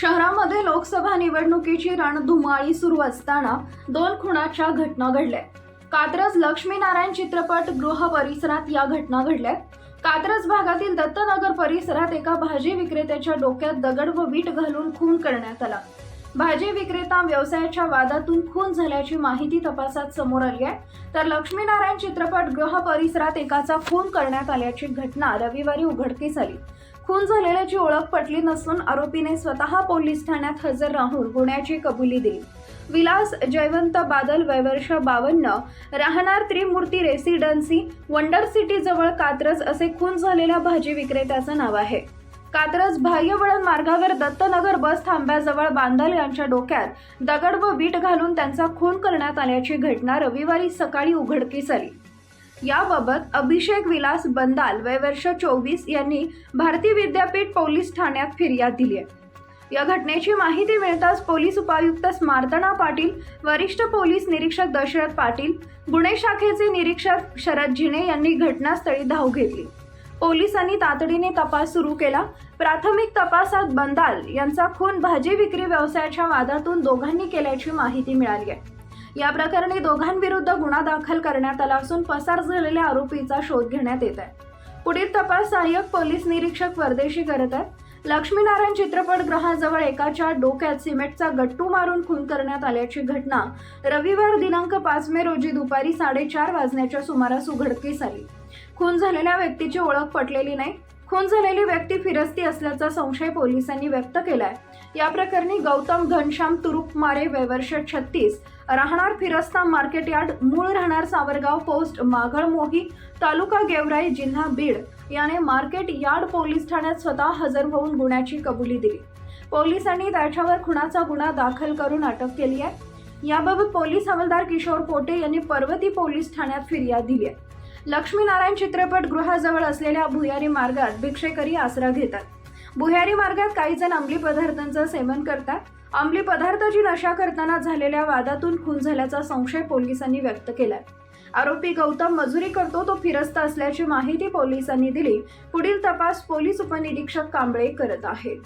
शहरामध्ये लोकसभा निवडणुकीची रणधुमाळी सुरू असताना दोन खुणाच्या घटना घडल्या. कात्रज लक्ष्मीनारायण चित्रपट गृह परिसरात या घटना घडल्या. कात्रज भागातील दत्तनगर परिसरात एका भाजी विक्रेत्याच्या डोक्यात दगड व वीट घालून खून करण्यात आला. भाजी विक्रेता व्यवसायाच्या वादातून खून झाल्याची माहिती तपासात समोर आली आहे. तर लक्ष्मीनारायण चित्रपट गृह परिसरात एकाचा खून करण्यात आल्याची घटना रविवारी उघडकीस आली. खून झालेल्याची ओळख पटली नसून आरोपीने स्वतः पोलीस ठाण्यात हजर राहून गुन्ह्याची कबुली दिली. विलास जयवंत बादल वयवर्ष बावन्न राहणार त्रिमूर्ती रेसिडन्सी वंडर सिटी जवळ कात्रज असे खून झालेल्या भाजी विक्रेत्याचं नाव आहे. कात्रज बाह्यवळण मार्गावर दत्तनगर बस थांब्याजवळ बांदल यांच्या डोक्यात दगड व वीट घालून त्यांचा खून करण्यात आल्याची घटना रविवारी सकाळी उघडकीस आली. याबाबत अभिषेक विलास बंदाल वय वर्ष चोवीस यांनी भारतीय विद्यापीठ पोलीस ठाण्यात फिर्याद दिली आहे. या घटनेची माहिती मिळताच पोलीस उपायुक्त स्मार्तना पाटील वरिष्ठ पोलीस निरीक्षक दशरथ पाटील गुन्हे शाखेचे निरीक्षक शरद झिणे यांनी घटनास्थळी धाव घेतली. पोलिसांनी तातडीने तपास सुरू केला. प्राथमिक तपासात बंदाल यांचा खून भाजी विक्री व्यवसायाच्या वादातून दोघांनी केल्याची माहिती मिळाली आहे. या प्रकरणी दोघांविरुद्ध गुन्हा दाखल करण्यात आला असून पसार झालेल्या आरोपीचा शोध घेण्यात येत आहे. पुढील तपास सहाय्यक पोलीस निरीक्षक परदेशी करत आहेत. लक्ष्मीनारायण चित्रपटगृहाजवळ एकाच्या डोक्यात सिमेंटचा गट्टू मारून खून करण्यात आल्याची घटना रविवार दिनांक पाच मे रोजी दुपारी साडेचार वाजण्याच्या सुमारास उघडकीस आली. खून झालेल्या व्यक्तीची ओळख पटलेली नाही. खून झालेली व्यक्ती फिरस्ती असल्याचा संशय पोलिसांनी व्यक्त केलाय. या प्रकरणी गौतम घनश्याम तुरुपमारे वैवर्ष छत्तीस राहणार फिरस्ता मार्केट यार्ड मूळ राहणार सावरगाव पोस्ट माघळ मोही तालुका गेवराई जिल्हा बीड. याने मार्केट यार्ड पोलीस ठाण्यात स्वतः हजर होऊन गुन्ह्याची कबुली दिली. पोलिसांनी त्याच्यावर खुणाचा गुन्हा दाखल करून अटक केली आहे. याबाबत पोलीस हवालदार किशोर पोटे यांनी पर्वती पोलीस ठाण्यात फिर्याद दिली आहे. लक्ष्मीनारायण चित्रपट गृहाजवळ असलेल्या भुयारी मार्गात भिक्षेकरी आसरा घेतात. भुयारी मार्गात काही जण अंमली पदार्थांचं सेवन करतात. अंमली पदार्थाची नशा करताना झालेल्या वादातून खून झाल्याचा संशय पोलिसांनी व्यक्त केलाय. आरोपी गौतम मजुरी करतो तो फिरस्ता असल्याची माहिती पोलिसांनी दिली. पुढील तपास पोलीस उपनिरीक्षक कांबळे करत आहेत.